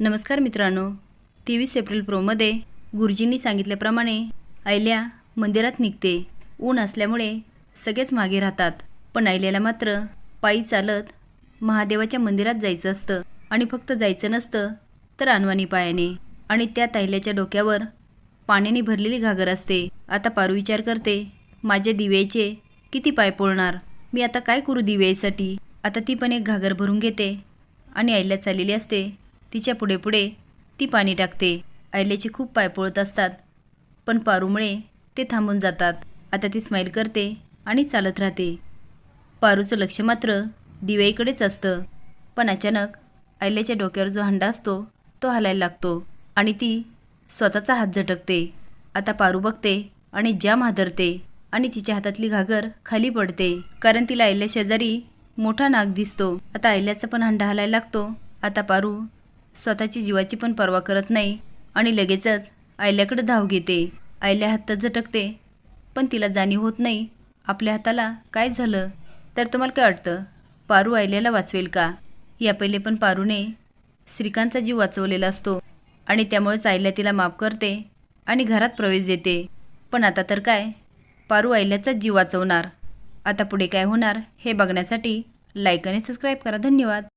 नमस्कार मित्रांनो. तेवीस एप्रिल प्रोमध्ये गुरुजींनी सांगितल्याप्रमाणे ऐल्या मंदिरात निघते. ऊन असल्यामुळे सगळेच मागे राहतात. पण ऐल्याला मात्र पायी चालत महादेवाच्या मंदिरात जायचं असतं आणि फक्त जायचं नसतं तर अनवाणी पायाने आणि त्या ऐल्याच्या डोक्यावर पाण्याने भरलेली घागर असते. आता पारू विचार करते माझ्या दिव्याचे किती पाय पोळणार? मी आता काय करू दिव्यासाठी? आता ती पण एक घागर भरून घेते आणि ऐल्या चाललेली असते. तिच्या पुढे पुढे ती पाणी टाकते. आयल्याचे खूप पाय पळत असतात. पण पारूमुळे ते थांबून जातात. आता ती स्माईल करते आणि चालत राहते. पारूचं लक्ष मात्र दिव्याईकडेच असतं. पण अचानक आयल्याच्या डोक्यावर जो हंडा असतो तो हलायला लागतो आणि ती स्वतःचा हात झटकते. आता पारू बघते आणि जाम हादरते आणि तिच्या हातातली घागर खाली पडते. कारण तिला आयल्या शेजारी मोठा नाग दिसतो. आता आयल्याचा पण हंडा हलायला लागतो. आता पारू स्वतःची जीवाची पण पर्वा करत नाही आणि लगेचच आयल्याकडे धाव घेते. आयल्या हातात झटकते पण तिला जाणीव होत नाही. आपल्या हाताला काय झालं? तर तुम्हाला काय वाटतं? पारू आयल्याला वाचवेल का? या पहिले पण पारूने श्रीकांतचा जीव वाचवलेला असतो आणि त्यामुळेच आयल्या तिला माफ करते आणि घरात प्रवेश देते. पण आता तर काय? पारू आयल्याचाच जीव वाचवणार. आता पुढे काय होणार हे बघण्यासाठी लाईक आणि सबस्क्राईब करा. धन्यवाद.